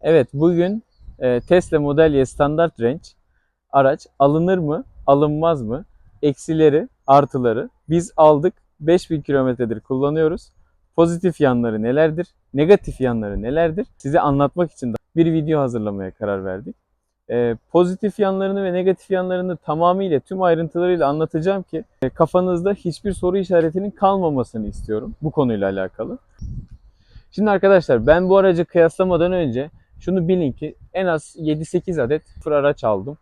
Evet bugün e, Tesla Model Y Standart Range araç alınır mı, alınmaz mı? Eksileri, artıları biz aldık. 5000 kilometredir kullanıyoruz. Pozitif yanları nelerdir? Negatif yanları nelerdir? Size anlatmak için bir video hazırlamaya karar verdik. E, pozitif yanlarını ve negatif yanlarını tamamıyla tüm ayrıntılarıyla anlatacağım ki e, kafanızda hiçbir soru işaretinin kalmamasını istiyorum bu konuyla alakalı. Şimdi arkadaşlar ben bu aracı kıyaslamadan önce şunu bilin ki en az 7-8 adet sıfır araç aldım.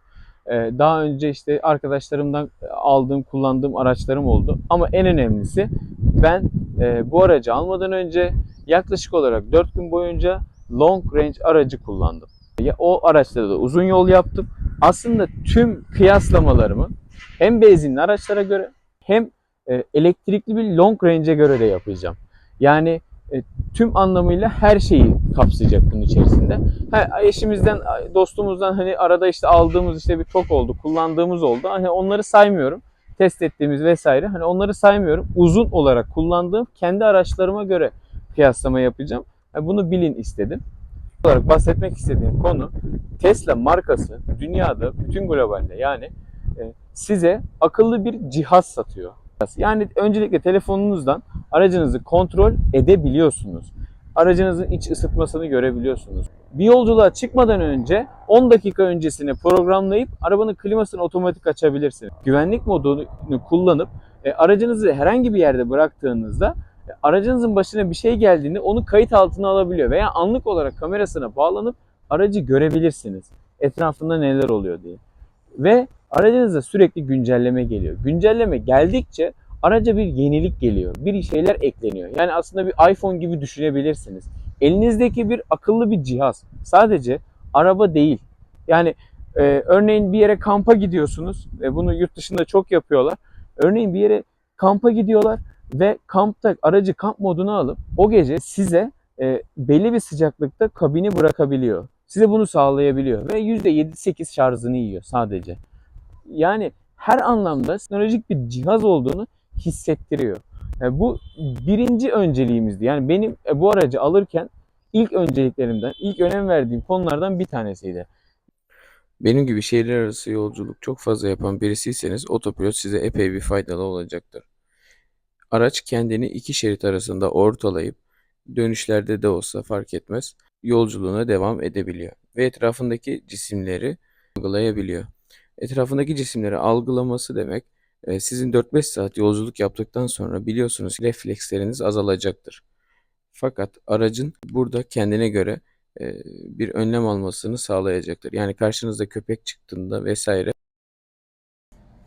Ee, Daha önce işte arkadaşlarımdan aldığım, kullandığım araçlarım oldu. Ama en önemlisi ben e, bu aracı almadan önce yaklaşık olarak 4 gün boyunca long range aracı kullandım. O araçlarda da uzun yol yaptım. Aslında tüm kıyaslamalarımı hem benzinli araçlara göre hem e, elektrikli bir long range'e göre de yapacağım. Yani e, tüm anlamıyla her şeyi kapsayacak bunun içerisinde. Ha, eşimizden, dostumuzdan hani arada işte aldığımız işte bir tok oldu, kullandığımız oldu. Hani onları saymıyorum. Test ettiğimiz vesaire. Hani onları saymıyorum. Uzun olarak kullandığım kendi araçlarıma göre kıyaslama yapacağım. Yani bunu bilin istedim. olarak bahsetmek istediğim konu Tesla markası dünyada bütün globalde yani e, size akıllı bir cihaz satıyor. Yani öncelikle telefonunuzdan aracınızı kontrol edebiliyorsunuz. Aracınızın iç ısıtmasını görebiliyorsunuz. Bir yolculuğa çıkmadan önce 10 dakika öncesine programlayıp arabanın klimasını otomatik açabilirsiniz. Güvenlik modunu kullanıp e, aracınızı herhangi bir yerde bıraktığınızda e, aracınızın başına bir şey geldiğinde onu kayıt altına alabiliyor veya anlık olarak kamerasına bağlanıp aracı görebilirsiniz. Etrafında neler oluyor diye. Ve aracınıza sürekli güncelleme geliyor. Güncelleme geldikçe araca bir yenilik geliyor. Bir şeyler ekleniyor. Yani aslında bir iPhone gibi düşünebilirsiniz. Elinizdeki bir akıllı bir cihaz. Sadece araba değil. Yani e, örneğin bir yere kampa gidiyorsunuz ve bunu yurt dışında çok yapıyorlar. Örneğin bir yere kampa gidiyorlar ve kampta aracı kamp moduna alıp o gece size e, belli bir sıcaklıkta kabini bırakabiliyor. Size bunu sağlayabiliyor ve %7-8 şarjını yiyor sadece. Yani her anlamda teknolojik bir cihaz olduğunu hissettiriyor. Yani bu birinci önceliğimizdi. Yani benim e, bu aracı alırken ilk önceliklerimden, ilk önem verdiğim konulardan bir tanesiydi. Benim gibi şehirler arası yolculuk çok fazla yapan birisiyseniz otopilot size epey bir faydalı olacaktır. Araç kendini iki şerit arasında ortalayıp dönüşlerde de olsa fark etmez yolculuğuna devam edebiliyor ve etrafındaki cisimleri algılayabiliyor. Etrafındaki cisimleri algılaması demek e, sizin 4-5 saat yolculuk yaptıktan sonra biliyorsunuz refleksleriniz azalacaktır. Fakat aracın burada kendine göre e, bir önlem almasını sağlayacaktır. Yani karşınızda köpek çıktığında vesaire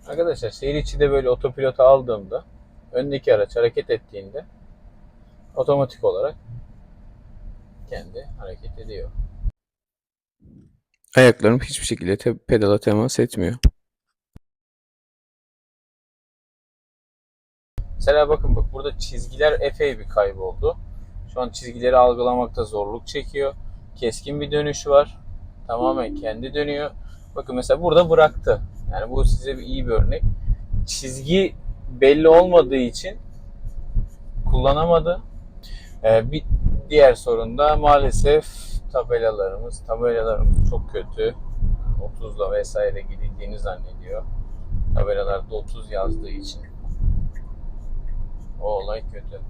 Arkadaşlar şehir içi de böyle otopilota aldığımda öndeki araç hareket ettiğinde otomatik olarak kendi hareket ediyor. Ayaklarım hiçbir şekilde te- pedala temas etmiyor. Mesela bakın bak burada çizgiler epey bir kayboldu. Şu an çizgileri algılamakta zorluk çekiyor. Keskin bir dönüşü var. Tamamen kendi dönüyor. Bakın mesela burada bıraktı. Yani bu size bir iyi bir örnek. Çizgi belli olmadığı için kullanamadı. Ee, bir diğer sorun da maalesef tabelalarımız. Tabelalarımız çok kötü. 30'la vesaire gidildiğini zannediyor. Tabelalarda 30 yazdığı için. O olay kötü.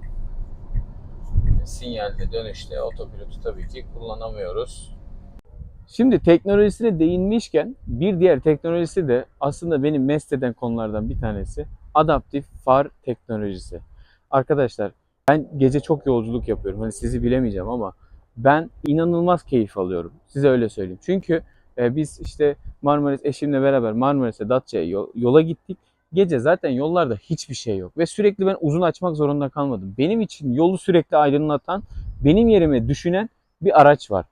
Sinyalde dönüşte otopilotu tabii ki kullanamıyoruz. Şimdi teknolojisine değinmişken bir diğer teknolojisi de aslında benim mest eden konulardan bir tanesi adaptif far teknolojisi. Arkadaşlar ben gece çok yolculuk yapıyorum. Hani sizi bilemeyeceğim ama ben inanılmaz keyif alıyorum. Size öyle söyleyeyim. Çünkü e, biz işte Marmaris eşimle beraber Marmaris'e Datça'ya yol- yola gittik. Gece zaten yollarda hiçbir şey yok ve sürekli ben uzun açmak zorunda kalmadım. Benim için yolu sürekli aydınlatan, benim yerime düşünen bir araç var.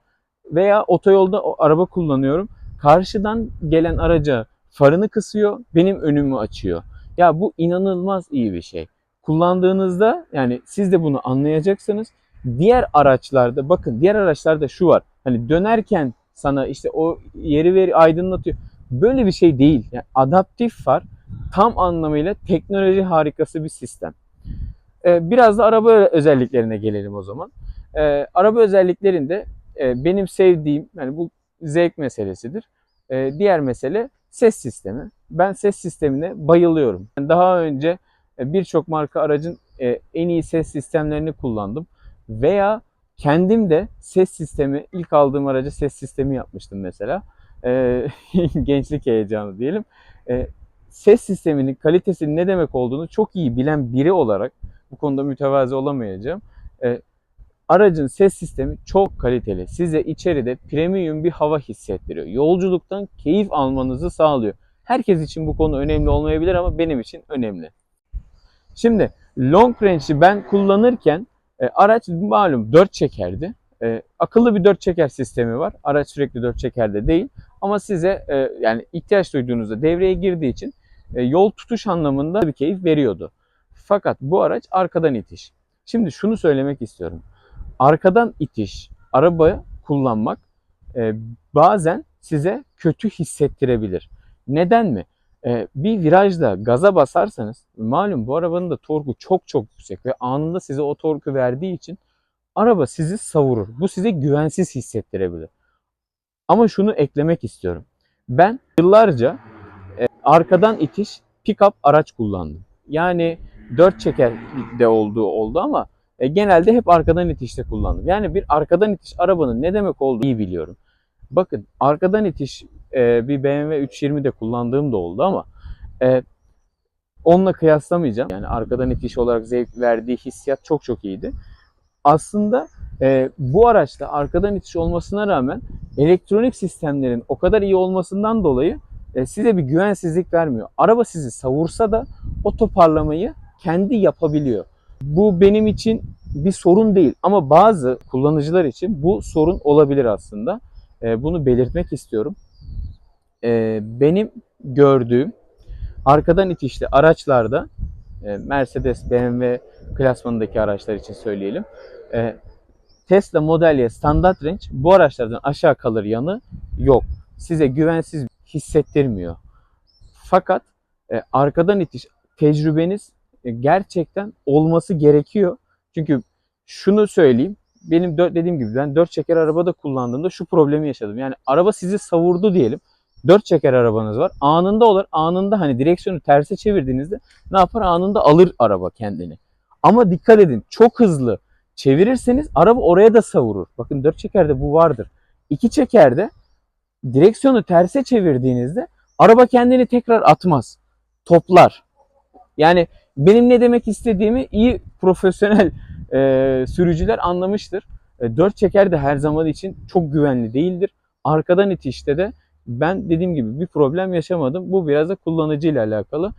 Veya otoyolda o araba kullanıyorum. Karşıdan gelen araca farını kısıyor, benim önümü açıyor. Ya bu inanılmaz iyi bir şey. Kullandığınızda yani siz de bunu anlayacaksınız. Diğer araçlarda bakın diğer araçlarda şu var. Hani dönerken sana işte o yeri veri aydınlatıyor. Böyle bir şey değil. Yani adaptif far tam anlamıyla teknoloji harikası bir sistem. Ee, biraz da araba özelliklerine gelelim o zaman. Ee, araba özelliklerinde e, benim sevdiğim yani bu zevk meselesidir. E, diğer mesele ses sistemi. Ben ses sistemine bayılıyorum. Daha önce e, birçok marka aracın e, en iyi ses sistemlerini kullandım. Veya kendim de ses sistemi, ilk aldığım araca ses sistemi yapmıştım mesela. E, gençlik heyecanı diyelim. E, ses sisteminin kalitesinin ne demek olduğunu çok iyi bilen biri olarak bu konuda mütevazi olamayacağım. E, aracın ses sistemi çok kaliteli. Size içeride premium bir hava hissettiriyor. Yolculuktan keyif almanızı sağlıyor. Herkes için bu konu önemli olmayabilir ama benim için önemli. Şimdi long range'i ben kullanırken e, araç malum 4 çekerdi. E, akıllı bir 4 çeker sistemi var. Araç sürekli 4 çekerde değil. Ama size e, yani ihtiyaç duyduğunuzda devreye girdiği için e, yol tutuş anlamında bir keyif veriyordu. Fakat bu araç arkadan itiş. Şimdi şunu söylemek istiyorum. Arkadan itiş, araba kullanmak e, bazen size kötü hissettirebilir. Neden mi? E, bir virajda gaza basarsanız malum bu arabanın da torku çok çok yüksek ve anında size o torku verdiği için araba sizi savurur. Bu size güvensiz hissettirebilir. Ama şunu eklemek istiyorum. Ben yıllarca e, arkadan itiş pick-up araç kullandım. Yani dört çeker de olduğu oldu ama e, genelde hep arkadan itişte kullandım. Yani bir arkadan itiş arabanın ne demek olduğunu iyi biliyorum. Bakın arkadan itiş e, bir BMW 320'de kullandığım da oldu ama e, onunla kıyaslamayacağım. Yani arkadan itiş olarak zevk verdiği hissiyat çok çok iyiydi. Aslında e, bu araçta arkadan itiş olmasına rağmen elektronik sistemlerin o kadar iyi olmasından dolayı e, size bir güvensizlik vermiyor. Araba sizi savursa da o toparlamayı kendi yapabiliyor. Bu benim için bir sorun değil ama bazı kullanıcılar için bu sorun olabilir aslında. E, bunu belirtmek istiyorum. E, benim gördüğüm arkadan itişli araçlarda e, Mercedes, BMW klasmanındaki araçlar için söyleyelim. E, Tesla Model Y standart range bu araçlardan aşağı kalır yanı yok. Size güvensiz hissettirmiyor. Fakat e, arkadan itiş tecrübeniz e, gerçekten olması gerekiyor. Çünkü şunu söyleyeyim. Benim dört, dediğim gibi ben dört çeker arabada kullandığımda şu problemi yaşadım. Yani araba sizi savurdu diyelim. Dört çeker arabanız var. Anında olur. Anında hani direksiyonu terse çevirdiğinizde ne yapar? Anında alır araba kendini. Ama dikkat edin. Çok hızlı çevirirseniz araba oraya da savurur. Bakın dört çekerde bu vardır. İki çekerde direksiyonu terse çevirdiğinizde araba kendini tekrar atmaz. Toplar. Yani benim ne demek istediğimi iyi profesyonel e, sürücüler anlamıştır. E, dört çeker de her zaman için çok güvenli değildir. Arkadan itişte de ben dediğim gibi bir problem yaşamadım. Bu biraz da kullanıcı ile alakalı.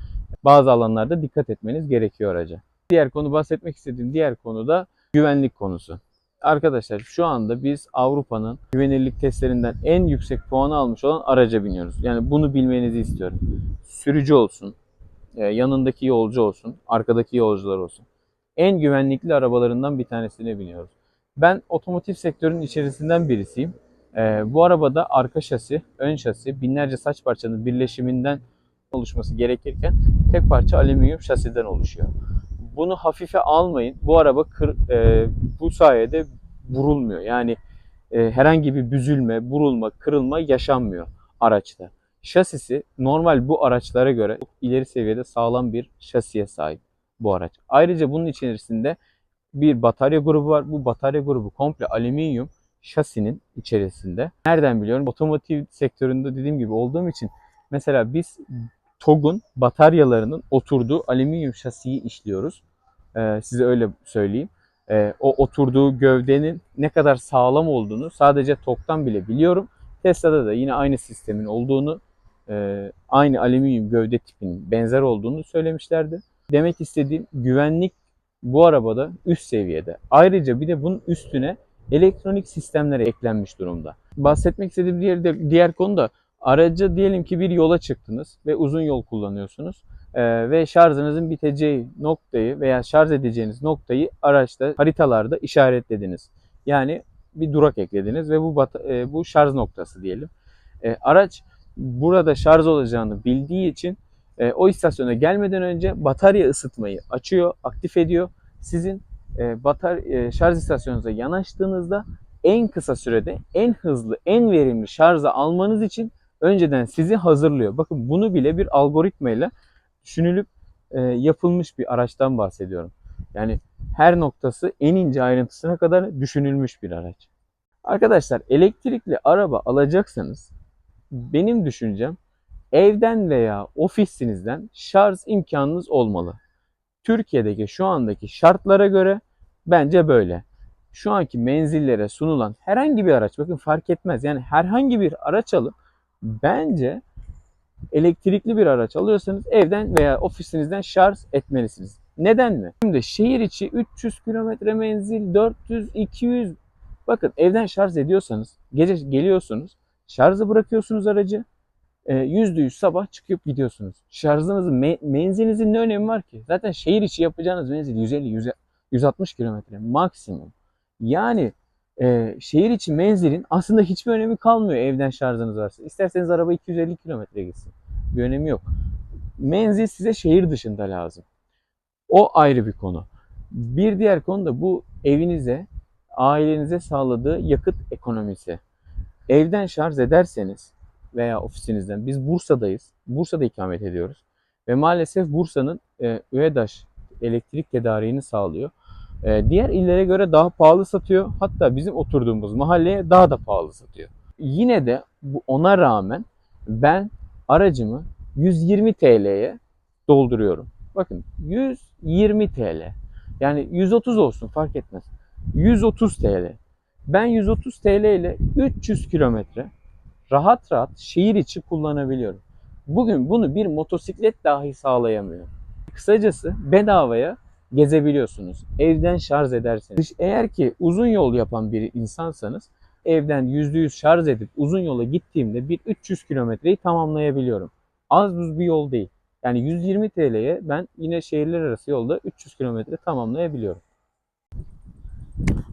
Bazı alanlarda dikkat etmeniz gerekiyor araca. Diğer konu bahsetmek istediğim diğer konu da güvenlik konusu. Arkadaşlar şu anda biz Avrupa'nın güvenirlik testlerinden en yüksek puanı almış olan araca biniyoruz. Yani bunu bilmenizi istiyorum. Sürücü olsun, e, yanındaki yolcu olsun, arkadaki yolcular olsun. En güvenlikli arabalarından bir tanesine biniyoruz. Ben otomotiv sektörünün içerisinden birisiyim. E, bu arabada arka şasi, ön şasi, binlerce saç parçanın birleşiminden oluşması gerekirken tek parça alüminyum şasiden oluşuyor. Bunu hafife almayın. Bu araba kır, e, bu sayede vurulmuyor. Yani e, herhangi bir büzülme, burulma, kırılma yaşanmıyor araçta. Şasisi normal bu araçlara göre ileri seviyede sağlam bir şasiye sahip bu araç. Ayrıca bunun içerisinde bir batarya grubu var. Bu batarya grubu komple alüminyum şasinin içerisinde. Nereden biliyorum? Otomotiv sektöründe dediğim gibi olduğum için mesela biz TOG'un bataryalarının oturduğu alüminyum şasiyi işliyoruz. Ee, size öyle söyleyeyim. Ee, o oturduğu gövdenin ne kadar sağlam olduğunu sadece TOG'dan bile biliyorum. Tesla'da da yine aynı sistemin olduğunu, e, aynı alüminyum gövde tipinin benzer olduğunu söylemişlerdi. Demek istediğim güvenlik bu arabada üst seviyede. Ayrıca bir de bunun üstüne elektronik sistemler eklenmiş durumda. Bahsetmek istediğim diğer, diğer konu da aracı diyelim ki bir yola çıktınız ve uzun yol kullanıyorsunuz. Ee, ve şarjınızın biteceği noktayı veya şarj edeceğiniz noktayı araçta haritalarda işaretlediniz. Yani bir durak eklediniz ve bu e, bu şarj noktası diyelim. E, araç burada şarj olacağını bildiği için e, o istasyona gelmeden önce batarya ısıtmayı açıyor, aktif ediyor. Sizin e, batar e, şarj istasyonunuza yanaştığınızda en kısa sürede en hızlı, en verimli şarja almanız için önceden sizi hazırlıyor. Bakın bunu bile bir algoritmayla düşünülüp e, yapılmış bir araçtan bahsediyorum. Yani her noktası en ince ayrıntısına kadar düşünülmüş bir araç. Arkadaşlar elektrikli araba alacaksanız benim düşüncem evden veya ofisinizden şarj imkanınız olmalı. Türkiye'deki şu andaki şartlara göre bence böyle. Şu anki menzillere sunulan herhangi bir araç bakın fark etmez. Yani herhangi bir araç alıp bence elektrikli bir araç alıyorsanız evden veya ofisinizden şarj etmelisiniz. Neden mi? Şimdi şehir içi 300 kilometre menzil, 400, 200 bakın evden şarj ediyorsanız gece geliyorsunuz, şarjı bırakıyorsunuz aracı, e, %100 sabah çıkıp gidiyorsunuz. Şarjınızın, me- menzilinizin ne önemi var ki? Zaten şehir içi yapacağınız menzil 150, 100 160 kilometre maksimum. Yani e, şehir içi menzilin aslında hiçbir önemi kalmıyor evden şarjınız varsa. İsterseniz araba 250 kilometre gitsin. Bir önemi yok. Menzil size şehir dışında lazım. O ayrı bir konu. Bir diğer konu da bu evinize, ailenize sağladığı yakıt ekonomisi. Evden şarj ederseniz veya ofisinizden biz Bursa'dayız. Bursa'da ikamet ediyoruz. Ve maalesef Bursa'nın e, ÜEDAŞ elektrik tedariğini sağlıyor. E, diğer illere göre daha pahalı satıyor. Hatta bizim oturduğumuz mahalleye daha da pahalı satıyor. Yine de bu ona rağmen ben aracımı 120 TL'ye dolduruyorum. Bakın 120 TL. Yani 130 olsun fark etmez. 130 TL. Ben 130 TL ile 300 kilometre rahat rahat şehir içi kullanabiliyorum. Bugün bunu bir motosiklet dahi sağlayamıyor. Kısacası bedavaya gezebiliyorsunuz. Evden şarj ederseniz. Eğer ki uzun yol yapan bir insansanız evden %100 şarj edip uzun yola gittiğimde bir 300 kilometreyi tamamlayabiliyorum. Az buz bir yol değil. Yani 120 TL'ye ben yine şehirler arası yolda 300 kilometre tamamlayabiliyorum.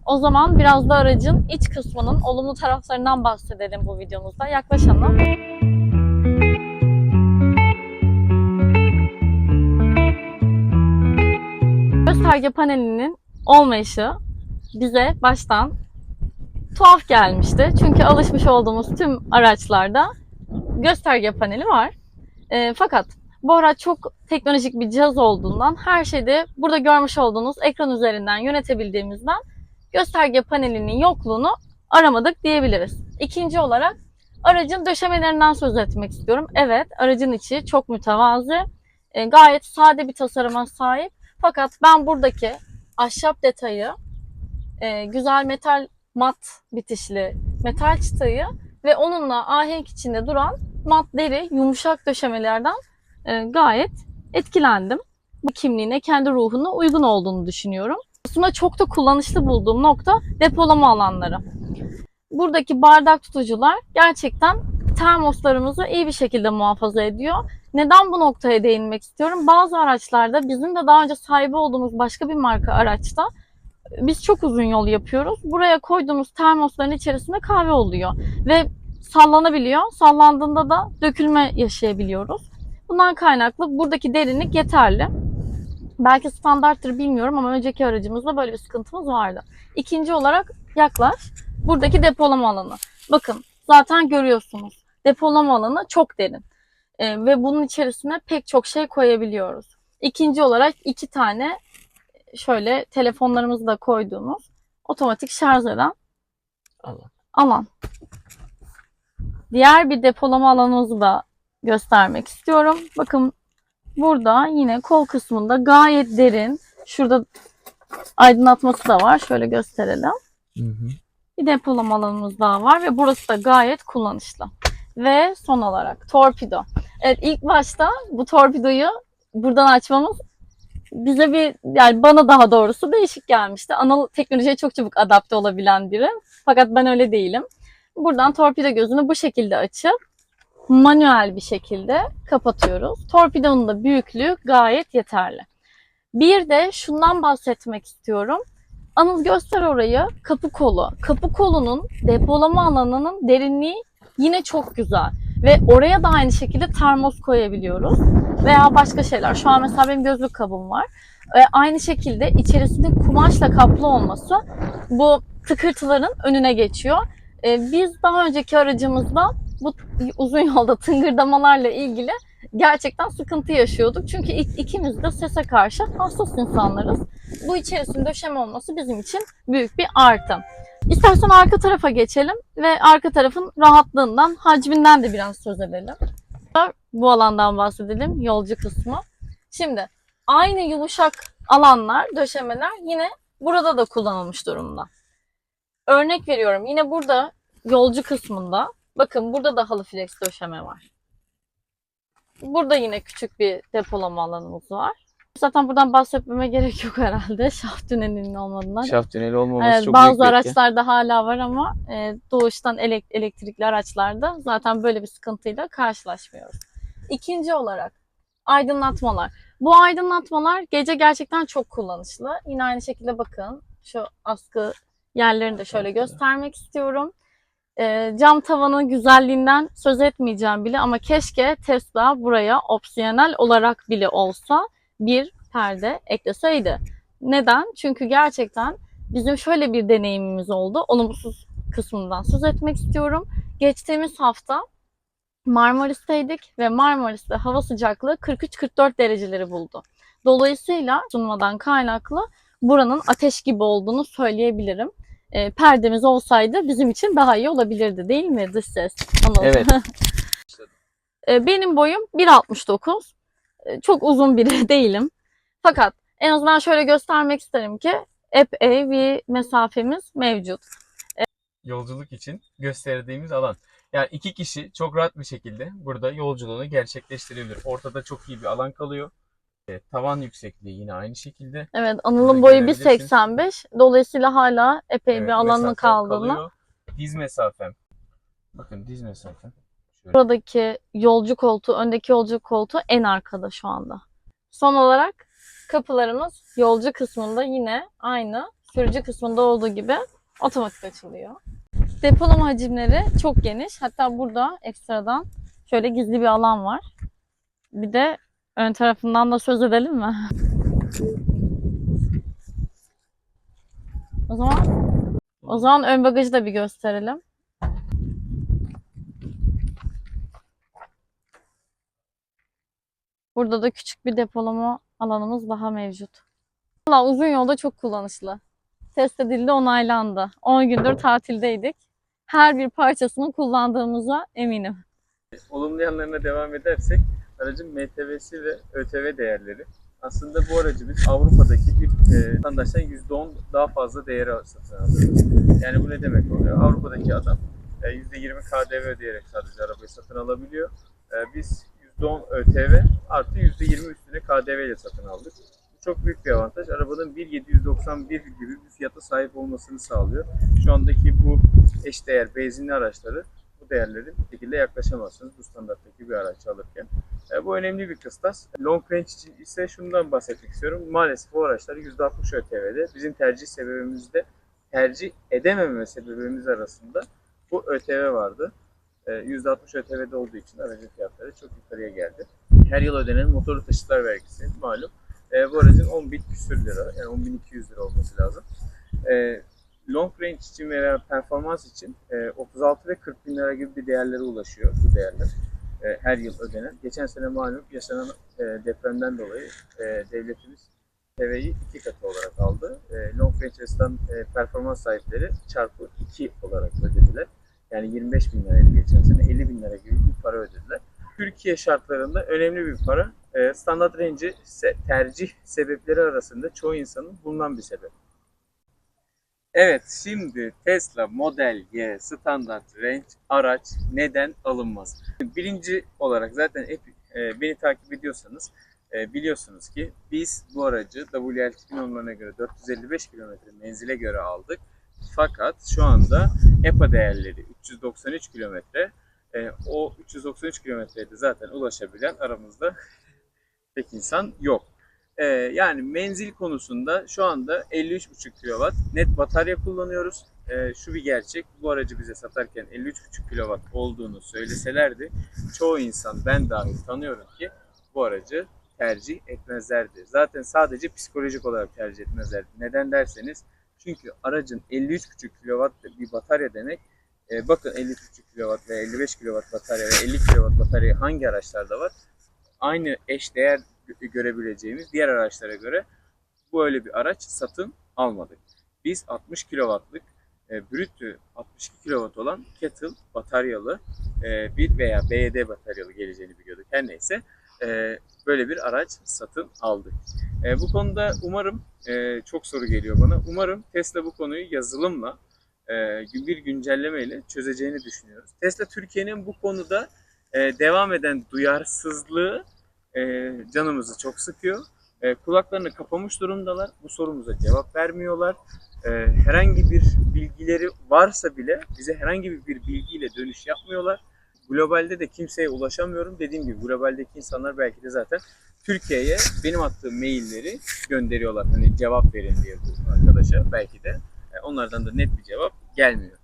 O zaman biraz da aracın iç kısmının olumlu taraflarından bahsedelim bu videomuzda. Yaklaşalım. Gösterge panelinin olmayışı bize baştan tuhaf gelmişti. Çünkü alışmış olduğumuz tüm araçlarda gösterge paneli var. E, fakat bu araç çok teknolojik bir cihaz olduğundan her şeyde burada görmüş olduğunuz ekran üzerinden yönetebildiğimizden gösterge panelinin yokluğunu aramadık diyebiliriz. İkinci olarak aracın döşemelerinden söz etmek istiyorum. Evet, aracın içi çok mütevazi, e, gayet sade bir tasarıma sahip. Fakat ben buradaki ahşap detayı, e, güzel metal mat bitişli metal çıtayı ve onunla ahenk içinde duran mat deri yumuşak döşemelerden e, gayet etkilendim. Bu kimliğine, kendi ruhuna uygun olduğunu düşünüyorum. Aslında çok da kullanışlı bulduğum nokta depolama alanları. Buradaki bardak tutucular gerçekten termoslarımızı iyi bir şekilde muhafaza ediyor. Neden bu noktaya değinmek istiyorum? Bazı araçlarda bizim de daha önce sahibi olduğumuz başka bir marka araçta biz çok uzun yol yapıyoruz. Buraya koyduğumuz termosların içerisinde kahve oluyor ve sallanabiliyor. Sallandığında da dökülme yaşayabiliyoruz. Bundan kaynaklı buradaki derinlik yeterli. Belki standarttır bilmiyorum ama önceki aracımızda böyle bir sıkıntımız vardı. İkinci olarak yaklaş. Buradaki depolama alanı. Bakın zaten görüyorsunuz. Depolama alanı çok derin. Ee, ve bunun içerisine pek çok şey koyabiliyoruz. İkinci olarak iki tane şöyle telefonlarımızı da koyduğumuz otomatik şarj eden Alan. alan. Diğer bir depolama alanımızı da göstermek istiyorum. Bakın burada yine kol kısmında gayet derin. Şurada aydınlatması da var. Şöyle gösterelim. Bir depolama alanımız daha var ve burası da gayet kullanışlı. Ve son olarak torpido. Evet ilk başta bu torpidoyu buradan açmamız bize bir yani bana daha doğrusu değişik gelmişti. Analog teknolojiye çok çabuk adapte olabilen biri. Fakat ben öyle değilim. Buradan torpido gözünü bu şekilde açıp manuel bir şekilde kapatıyoruz. Torpidonun da büyüklüğü gayet yeterli. Bir de şundan bahsetmek istiyorum. Anıl göster orayı. Kapı kolu. Kapı kolunun depolama alanının derinliği yine çok güzel. Ve oraya da aynı şekilde termos koyabiliyoruz. Veya başka şeyler. Şu an mesela benim gözlük kabım var. Ve aynı şekilde içerisinde kumaşla kaplı olması bu tıkırtıların önüne geçiyor. E, biz daha önceki aracımızda bu uzun yolda tıngırdamalarla ilgili gerçekten sıkıntı yaşıyorduk. Çünkü ik- ikimiz de sese karşı hassas insanlarız. Bu içerisinde döşeme olması bizim için büyük bir artı. İstersen arka tarafa geçelim ve arka tarafın rahatlığından, hacminden de biraz söz edelim. Bu alandan bahsedelim, yolcu kısmı. Şimdi aynı yumuşak alanlar, döşemeler yine burada da kullanılmış durumda. Örnek veriyorum yine burada yolcu kısmında bakın burada da halı flex döşeme var. Burada yine küçük bir depolama alanımız var. Zaten buradan bahsetmeme gerek yok herhalde. Şaft tünelinin olmadığından. Şaft tüneli olmaması Evet, çok bazı büyük araçlarda hala var ama e, doğuştan elek- elektrikli araçlarda zaten böyle bir sıkıntıyla karşılaşmıyoruz. İkinci olarak aydınlatmalar. Bu aydınlatmalar gece gerçekten çok kullanışlı. Yine aynı şekilde bakın şu askı yerlerini de şöyle göstermek istiyorum. E, cam tavanın güzelliğinden söz etmeyeceğim bile ama keşke Tesla buraya opsiyonel olarak bile olsa bir perde ekleseydi. Neden? Çünkü gerçekten bizim şöyle bir deneyimimiz oldu. Olumsuz kısmından söz etmek istiyorum. Geçtiğimiz hafta Marmaris'teydik ve Marmaris'te hava sıcaklığı 43-44 dereceleri buldu. Dolayısıyla sunmadan kaynaklı buranın ateş gibi olduğunu söyleyebilirim. E, perdemiz olsaydı bizim için daha iyi olabilirdi değil mi dış ses? Anladım. Evet. E, benim boyum 1.69. E, Çok uzun biri değilim. Fakat en azından şöyle göstermek isterim ki epey bir mesafemiz mevcut. yolculuk için gösterdiğimiz alan. Yani iki kişi çok rahat bir şekilde burada yolculuğunu gerçekleştirebilir. Ortada çok iyi bir alan kalıyor. E, tavan yüksekliği yine aynı şekilde. Evet, Anıl'ın boyu görebilirsiniz. 1.85. Dolayısıyla hala epey Evet, bir alanı kaldığını. kalıyor. Diz mesafem. Bakın diz mesafem. Şöyle. Buradaki yolcu koltuğu, öndeki yolcu koltuğu en arkada şu anda. Son olarak kapılarımız yolcu kısmında yine aynı sürücü kısmında olduğu gibi otomatik açılıyor. Depolama hacimleri çok geniş. Hatta burada ekstradan şöyle gizli bir alan var. Bir de ön tarafından da söz edelim mi? O zaman o zaman ön bagajı da bir gösterelim. Burada da küçük bir depolama alanımız daha mevcut. Valla uzun yolda çok kullanışlı. Test edildi, onaylandı. 10 gündür tatildeydik. Her bir parçasını kullandığımıza eminim. Olumlu yanlarına devam edersek aracın MTV'si ve ÖTV değerleri. Aslında bu aracı biz Avrupa'daki bir e, vatandaştan %10 daha fazla değeri satın alıyoruz. Yani bu ne demek oluyor? Avrupa'daki adam e, %20 KDV ödeyerek sadece arabayı satın alabiliyor. E, biz %10 ÖTV artı %20 üstüne KDV ile satın aldık. Bu çok büyük bir avantaj. Arabanın 1.791 gibi bir fiyata sahip olmasını sağlıyor. Şu andaki bu eşdeğer benzinli araçları bu değerlerin bir şekilde yaklaşamazsınız bu standarttaki bir araç alırken. E, bu önemli bir kıstas. Long range için ise şundan bahsetmek istiyorum. Maalesef bu araçlar %60 ÖTV'de. Bizim tercih sebebimizde tercih edememe sebebimiz arasında bu ÖTV vardı. E, %60 ÖTV'de olduğu için aracın fiyatları çok yukarıya geldi. Her yıl ödenen motorlu taşıtlar vergisi malum. E, bu aracın 10.000 küsür lira, yani 10.200 lira olması lazım. E, long range için veya performans için e, 36 ve 40 bin lira gibi bir değerlere ulaşıyor bu değerler. E, her yıl ödenen. Geçen sene malum yaşanan e, depremden dolayı e, devletimiz TV'yi iki katı olarak aldı. Long range stand, e, performans sahipleri çarpı 2 olarak ödediler. Yani 25 bin liraydı geçen sene 50 bin lira gibi bir para ödediler. Türkiye şartlarında önemli bir para. Standart range'i se- tercih sebepleri arasında çoğu insanın bulunan bir sebep. Evet, şimdi Tesla Model Y Standard Range araç neden alınmaz? Birinci olarak zaten hep e, beni takip ediyorsanız e, biliyorsunuz ki biz bu aracı WLTP normlarına göre 455 km menzile göre aldık. Fakat şu anda EPA değerleri 393 kilometre. E, o 393 kilometrede zaten ulaşabilen aramızda pek insan yok. Ee, yani menzil konusunda şu anda 53,5 kW net batarya kullanıyoruz. Ee, şu bir gerçek. Bu aracı bize satarken 53,5 kW olduğunu söyleselerdi çoğu insan ben dahil tanıyorum ki bu aracı tercih etmezlerdi. Zaten sadece psikolojik olarak tercih etmezlerdi. Neden derseniz Çünkü aracın 53,5 kW bir batarya demek. E, bakın 53,5 kW veya 55 kW batarya veya 50 kW batarya hangi araçlarda var? Aynı eş değer görebileceğimiz diğer araçlara göre böyle bir araç satın almadık. Biz 60 kW'lık e, brütü 62 kW olan kettle bataryalı e, bir veya BYD bataryalı geleceğini biliyorduk. Her neyse e, böyle bir araç satın aldık. E, bu konuda umarım e, çok soru geliyor bana. Umarım Tesla bu konuyu yazılımla e, bir güncellemeyle çözeceğini düşünüyoruz. Tesla Türkiye'nin bu konuda e, devam eden duyarsızlığı e, canımızı çok sıkıyor. E, kulaklarını kapamış durumdalar. Bu sorumuza cevap vermiyorlar. E, herhangi bir bilgileri varsa bile bize herhangi bir bilgiyle dönüş yapmıyorlar. Globalde de kimseye ulaşamıyorum. Dediğim gibi globaldeki insanlar belki de zaten Türkiye'ye benim attığım mailleri gönderiyorlar. Hani cevap verin diye bu arkadaşa belki de. E, Onlardan da net bir cevap gelmiyor.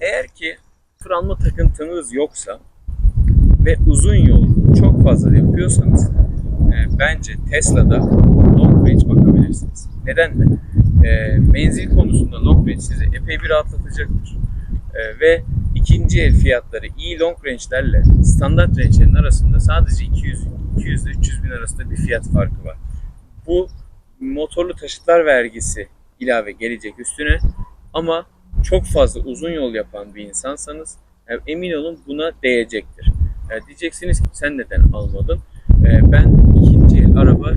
Eğer ki franma takıntınız yoksa ve uzun yol çok fazla yapıyorsanız e, bence Tesla'da long range bakabilirsiniz. Neden mi? E, menzil konusunda long range sizi epey bir rahatlatacaktır. E, ve ikinci el fiyatları iyi long range'lerle standart range'lerin arasında sadece 200 200 ile 300 bin arasında bir fiyat farkı var. Bu motorlu taşıtlar vergisi ilave gelecek üstüne ama çok fazla uzun yol yapan bir insansanız e, emin olun buna değecektir. E, diyeceksiniz ki sen neden almadın? E, ben ikinci el araba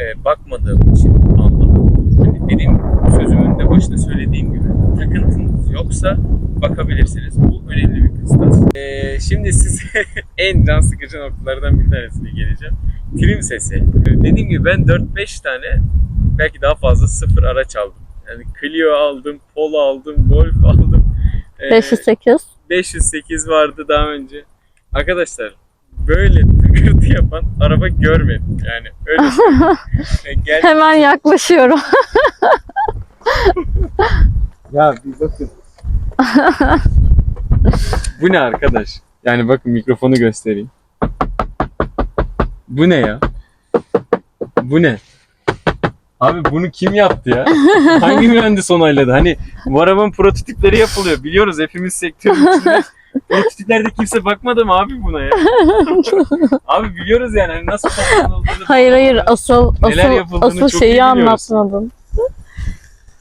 e, bakmadığım için almadım. Hani dediğim sözümün de başında söylediğim gibi takıntınız yoksa bakabilirsiniz. Bu önemli bir kıstas. E, şimdi size en can sıkıcı noktalardan bir tanesine geleceğim. Trim sesi. E, dediğim gibi ben 4-5 tane belki daha fazla sıfır araç aldım. Yani Clio aldım, Polo aldım, Golf aldım. E, 508. 508 vardı daha önce. Arkadaşlar böyle tıkırtı yapan araba görmedim. Yani öyle gel- Hemen yaklaşıyorum. Ya bir bakın. Bu ne arkadaş? Yani bakın mikrofonu göstereyim. Bu ne ya? Bu ne? Abi bunu kim yaptı ya? Hangi mühendis onayladı? Hani bu arabanın prototipleri yapılıyor. Biliyoruz hepimiz sektörün içinde. Prototiplerde kimse bakmadı mı abi buna ya? abi biliyoruz yani hani nasıl tasarlanıldığını. Hayır hayır asıl asıl, asıl şeyi anlatmadın.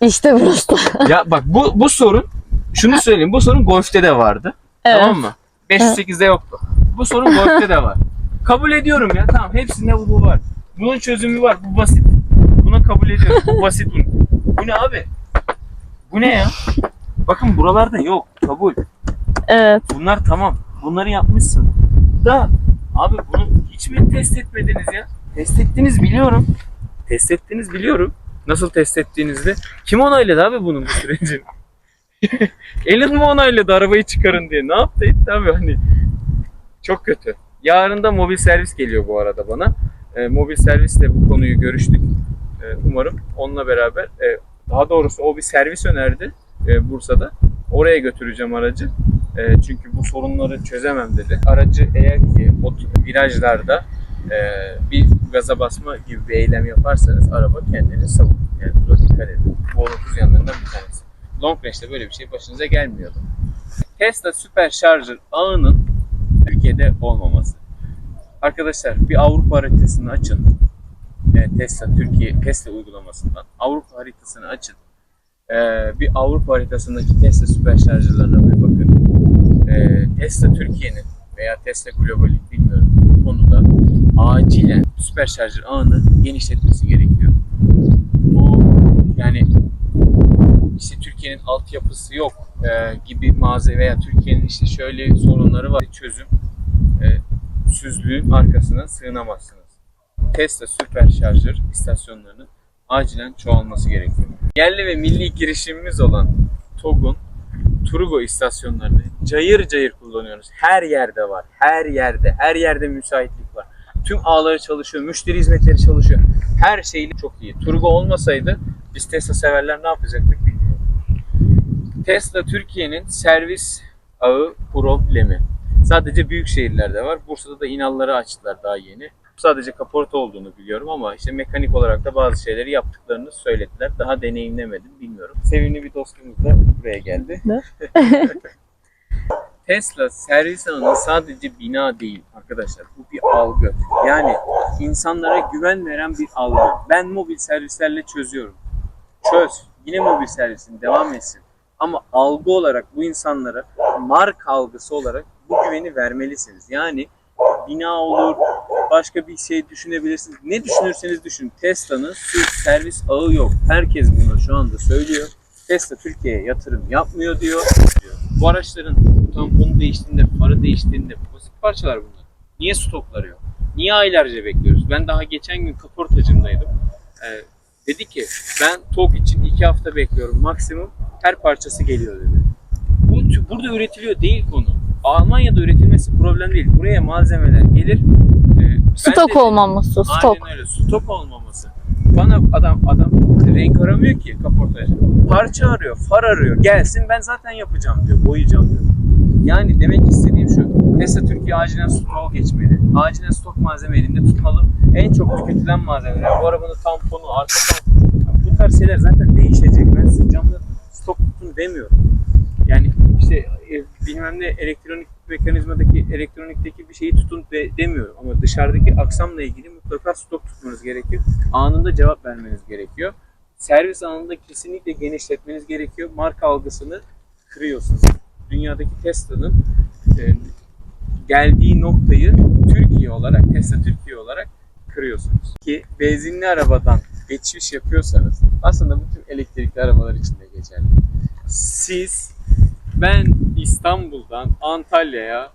İşte burası. Ya bak bu bu sorun şunu söyleyeyim bu sorun Golf'te de vardı. Evet. Tamam mı? 508'de yoktu. Bu sorun Golf'te de var. Kabul ediyorum ya tamam hepsinde bu, bu var. Bunun çözümü var bu basit. Buna kabul ediyorum. Bu basit. Bu ne abi? Bu ne ya? Bakın buralarda yok. Kabul. Evet. Bunlar tamam. Bunları yapmışsın. Da abi bunu hiç mi test etmediniz ya? Test ettiniz biliyorum. Test ettiniz biliyorum. Nasıl test ettiğinizde. Kim onayladı abi bunun bu sürecini? Elin mi onayladı arabayı çıkarın diye? Ne yaptı etti abi hani? Çok kötü. Yarın da mobil servis geliyor bu arada bana. E, mobil servisle bu konuyu görüştük. E, umarım onunla beraber e, daha doğrusu o bir servis önerdi e, Bursa'da. Oraya götüreceğim aracı. E, çünkü bu sorunları çözemem dedi. Aracı eğer ki o virajlarda e, bir gaza basma gibi bir eylem yaparsanız araba kendini savunur. Yani buna dikkat edin. Bu olumsuz yanlarından bir tanesi. Long range'de böyle bir şey başınıza gelmiyordu. Tesla Supercharger ağının Türkiye'de olmaması. Arkadaşlar bir Avrupa haritasını açın. E, Tesla Türkiye Tesla uygulamasından Avrupa haritasını açın. E, bir Avrupa haritasındaki Tesla bir bakın. E, Tesla Türkiye'nin veya Tesla Global'in bilmiyorum bu konuda acilen Supercharger ağını genişletmesi gerekiyor. Bu yani işte Türkiye'nin altyapısı yok e, gibi mağaza veya Türkiye'nin işte şöyle sorunları var çözüm e, süzlüğün arkasına sığınamazsınız. Tesla Supercharger istasyonlarının acilen çoğalması gerekiyor. Yerli ve milli girişimimiz olan TOG'un Turgo istasyonlarını cayır cayır kullanıyoruz. Her yerde var. Her yerde. Her yerde müsaitlik var. Tüm ağları çalışıyor. Müşteri hizmetleri çalışıyor. Her şeyle çok iyi. Turgo olmasaydı biz Tesla severler ne yapacaktık bilmiyorum. Tesla Türkiye'nin servis ağı problemi. Sadece büyük şehirlerde var. Bursa'da da inalları açtılar daha yeni. Sadece kaporta olduğunu biliyorum ama işte mekanik olarak da bazı şeyleri yaptıklarını söylediler. Daha deneyimlemedim bilmiyorum. Sevimli bir dostumuz da buraya geldi. Tesla servis alanı sadece bina değil arkadaşlar. Bu bir algı. Yani insanlara güven veren bir algı. Ben mobil servislerle çözüyorum. Çöz. Yine mobil servisin devam etsin. Ama algı olarak bu insanlara marka algısı olarak bu güveni vermelisiniz. Yani bina olur, başka bir şey düşünebilirsiniz. Ne düşünürseniz düşünün. Tesla'nın servis ağı yok. Herkes bunu şu anda söylüyor. Tesla Türkiye'ye yatırım yapmıyor diyor. Bu araçların tamponu değiştiğinde, farı değiştiğinde basit parçalar bunlar. Niye stokları yok? Niye aylarca bekliyoruz? Ben daha geçen gün kaportacımdaydım. Ee, dedi ki ben TOG için iki hafta bekliyorum maksimum. Her parçası geliyor dedi. Bu burada üretiliyor değil konu. Almanya'da üretilmesi problem değil. Buraya malzemeler gelir. Ee, Stok dedim- olmaması, stok. Aynen öyle. Stok olmaması. Bana adam adam renk aramıyor ki kaportacı. Parça arıyor, far arıyor. Gelsin ben zaten yapacağım diyor. Boyayacağım diyor. Yani demek istediğim şu. Tesla Türkiye acilen stoğa geçmeli. Acilen stok malzeme elinde tutmalı. En çok tüketilen malzemeler. Bu arabanın tamponu, arka tamponu. Bu tarz şeyler zaten değişecek. Ben size camda stok tutun demiyorum. Yani işte e, bilmem ne elektronik mekanizmadaki elektronikteki bir şeyi tutun de, demiyorum ama dışarıdaki aksamla ilgili mutlaka stok tutmanız gerekir. Anında cevap vermeniz gerekiyor. Servis anında kesinlikle genişletmeniz gerekiyor. Marka algısını kırıyorsunuz. Dünyadaki Tesla'nın e, geldiği noktayı Türkiye olarak, Tesla Türkiye olarak kırıyorsunuz. Ki benzinli arabadan geçiş yapıyorsanız aslında bütün elektrikli arabalar için de geçerli. Siz ben İstanbul'dan Antalya'ya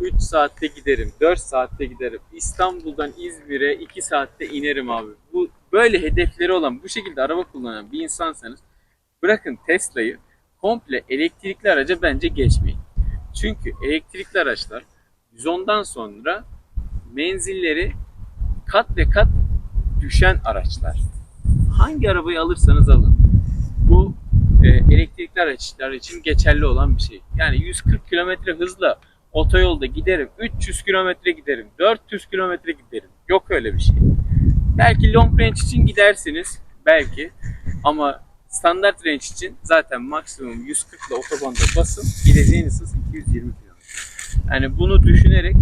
3 saatte giderim, 4 saatte giderim. İstanbul'dan İzmir'e 2 saatte inerim abi. Bu böyle hedefleri olan, bu şekilde araba kullanan bir insansanız bırakın Tesla'yı komple elektrikli araca bence geçmeyin. Çünkü elektrikli araçlar 110'dan sonra menzilleri kat ve kat düşen araçlar. Hangi arabayı alırsanız alın. Bu e, elektrikli araçlar için geçerli olan bir şey. Yani 140 kilometre hızla otoyolda giderim, 300 kilometre giderim, 400 kilometre giderim. Yok öyle bir şey. Belki long range için gidersiniz, belki. Ama standart range için zaten maksimum 140 ile otobanda basın, gideceğiniz hız 220 km. Yani bunu düşünerek,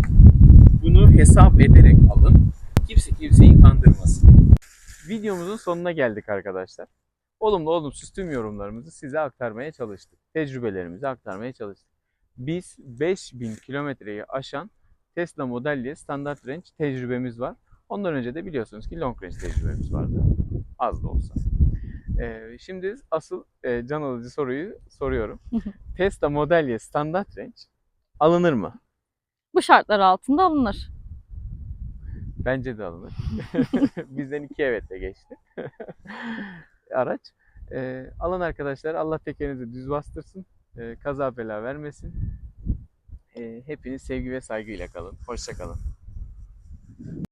bunu hesap ederek alın. Kimse kimseyi kandırmasın. Videomuzun sonuna geldik arkadaşlar. Olumlu olumsuz tüm yorumlarımızı size aktarmaya çalıştık. Tecrübelerimizi aktarmaya çalıştık. Biz 5000 kilometreyi aşan Tesla Model Y standart range tecrübemiz var. Ondan önce de biliyorsunuz ki long range tecrübemiz vardı. Az da olsa. Ee, şimdi asıl e, can alıcı soruyu soruyorum. Tesla Model Y standart range alınır mı? Bu şartlar altında alınır. Bence de alınır. Bizden iki evetle geçti. Araç. Ee, alan arkadaşlar Allah tekerinizi düz bastırsın. Ee, kaza bela vermesin. Ee, hepiniz sevgi ve saygıyla kalın. Hoşça kalın.